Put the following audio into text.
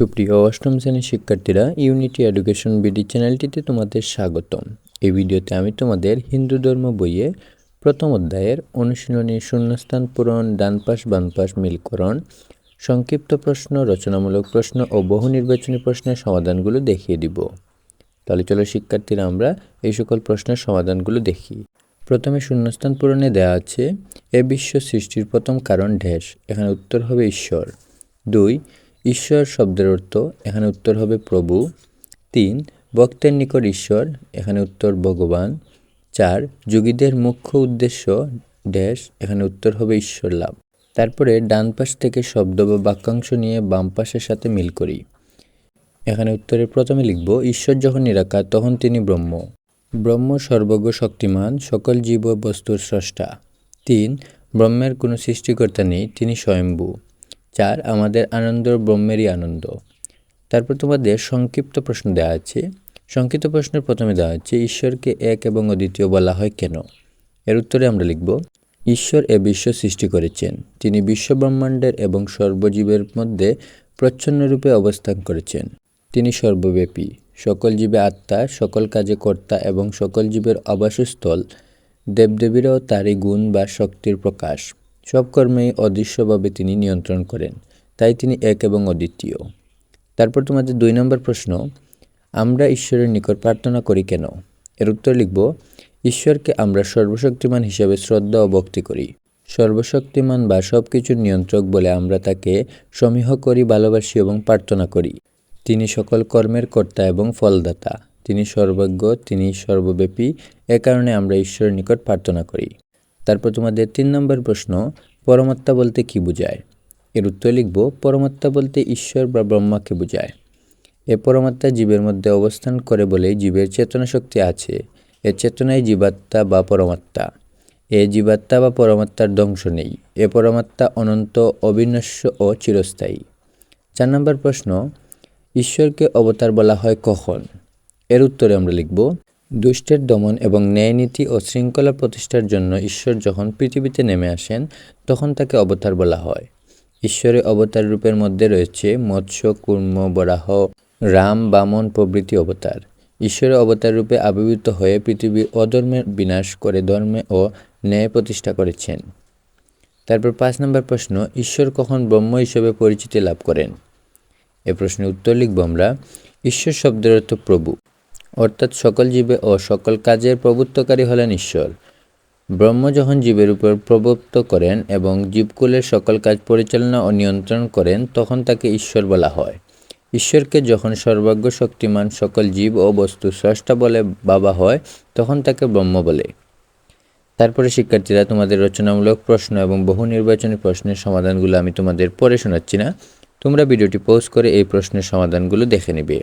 সুপ্রিয় অষ্টম শ্রেণির শিক্ষার্থীরা ইউনিটি এডুকেশন বিডি চ্যানেলটিতে তোমাদের স্বাগতম। এই ভিডিওতে আমি তোমাদের হিন্দু ধর্ম বইয়ে প্রথম অধ্যায়ের অনুশীলনী শূন্যস্থান পূরণ ডানপাশ বামপাশ মিলকরণ, সংক্ষিপ্ত প্রশ্ন, রচনামূলক প্রশ্ন ও বহু নির্বাচনী প্রশ্নের সমাধানগুলো দেখিয়ে দিব। তাহলে চলো শিক্ষার্থীরা, আমরা এই সকল প্রশ্নের সমাধানগুলো দেখি। প্রথমে শূন্যস্থান পূরণে দেওয়া আছে, এ বিশ্ব সৃষ্টির প্রথম কারণ ঢেস এখানে উত্তর হবে ঈশ্বর। দুই ঈশ্বর শব্দের অর্থ, এখানে উত্তর হবে প্রভু। তিন, ভক্তের নিকট ঈশ্বর, এখানে উত্তর ভগবান। চার, যোগীদের মুখ্য উদ্দেশ্য, ড্যাশ, এখানে উত্তর হবে ঈশ্বর লাভ। তারপরে ডান পাশ থেকে শব্দ বা বাক্যাংশ নিয়ে বাম পাশের সাথে মিল করি। এখানে উত্তরে প্রথমে লিখব, ঈশ্বর যখন নিরাকার, তখন তিনি ব্রহ্ম। ব্রহ্ম সর্বজ্ঞ শক্তিমান, সকল জীব বস্তুর স্রষ্টা। তিন, ব্রহ্মের কোনো সৃষ্টিকর্তা নেই, তিনি স্বয়ম্ভু। চার, আমাদের আনন্দ ব্রহ্মেরই আনন্দ। তারপর তোমাদের সংক্ষিপ্ত প্রশ্ন দেওয়া আছে। সংক্ষিপ্ত প্রশ্নের প্রথমে দেওয়া আছে ঈশ্বরকে এক এবং অদ্বিতীয় বলা হয় কেন? এর উত্তরে আমরা লিখব, ঈশ্বর এ বিশ্ব সৃষ্টি করেছেন। তিনি বিশ্ব ব্রহ্মাণ্ডের এবং সর্বজীবের মধ্যে প্রচ্ছন্নরূপে অবস্থান করেছেন। তিনি সর্বব্যাপী। সকল জীবে আত্মা, সকল কাজে কর্তা এবং সকল জীবের আবাসস্থল দেবদেবীরাও তারই গুণ বা শক্তির প্রকাশ। সব কর্মেই অদৃশ্যভাবে তিনি নিয়ন্ত্রণ করেন, তাই তিনি এক এবং অদ্বিতীয়। তারপর তোমাদের দুই নম্বর প্রশ্ন, আমরা ঈশ্বরের নিকট প্রার্থনা করি কেন? এর উত্তর লিখব, ঈশ্বরকে আমরা সর্বশক্তিমান হিসেবে শ্রদ্ধা ও ভক্তি করি। সর্বশক্তিমান বা সব কিছুর নিয়ন্ত্রক বলে আমরা তাকে সমীহ করি, ভালোবাসি এবং প্রার্থনা করি। তিনি সকল কর্মের কর্তা এবং ফলদাতা। তিনি সর্বজ্ঞ, তিনি সর্বব্যাপী। এ কারণে আমরা ঈশ্বরের নিকট প্রার্থনা করি। তারপর তোমাদের তিন নম্বর প্রশ্ন, পরমাত্মা বলতে কি বোঝায়? এর উত্তর লিখব, পরমাত্মা বলতে ঈশ্বর বা ব্রহ্মাকে বোঝায়। এ পরমাত্মা জীবের মধ্যে অবস্থান করে বলে জীবের চেতনা শক্তি আছে। এ চেতনায় জীবাত্মা বা পরমাত্মা। এ জীবাত্মা বা পরমাত্মার ধ্বংস নেই। এ পরমাত্মা অনন্ত, অবিনশ্য ও চিরস্থায়ী। চার নম্বর প্রশ্ন, ঈশ্বরকে অবতার বলা হয় কখন? এর উত্তরে আমরা লিখব দুষ্টের দমন এবং ন্যায়নীতি ও শৃঙ্খলা প্রতিষ্ঠার জন্য ঈশ্বর যখন পৃথিবীতে নেমে আসেন, তখন তাকে অবতার বলা হয়। ঈশ্বরের অবতার রূপের মধ্যে রয়েছে মৎস্য, কুর্ম, বরাহ, রাম, বামন প্রভৃতি অবতার। ঈশ্বরের অবতার রূপে আবির্ভূত হয়ে পৃথিবীর অধর্মের বিনাশ করে ধর্মে ও ন্যায় প্রতিষ্ঠা করেছেন। তারপর পাঁচ নম্বর প্রশ্ন, ঈশ্বর কখন ব্রহ্ম হিসেবে পরিচিতি লাভ করেন? এ প্রশ্নের উত্তর লিখব আমরা, ঈশ্বর শব্দের অর্থ প্রভু। অর্থাৎ সকল জীবে ও সকল কাজের প্রভুত্বকারী হলেন ঈশ্বর। ব্রহ্ম যখন জীবের উপর প্রভুত্ব করেন এবং জীবকুলের সকল কাজ পরিচালনা ও নিয়ন্ত্রণ করেন, তখন তাকে ঈশ্বর বলা হয়। ঈশ্বরকে যখন সর্বজ্ঞ শক্তিমান সকল জীব ও বস্তু স্রষ্টা বলে বাবা হয়, তখন তাকে ব্রহ্ম বলে। তারপরে শিক্ষার্থীরা, তোমাদের রচনামূলক প্রশ্ন এবং বহু নির্বাচনী প্রশ্নের সমাধানগুলো আমি তোমাদের পরে শোনাচ্ছি না। তোমরা ভিডিওটি পোস্ট করে এই প্রশ্নের সমাধানগুলো দেখে নেবে।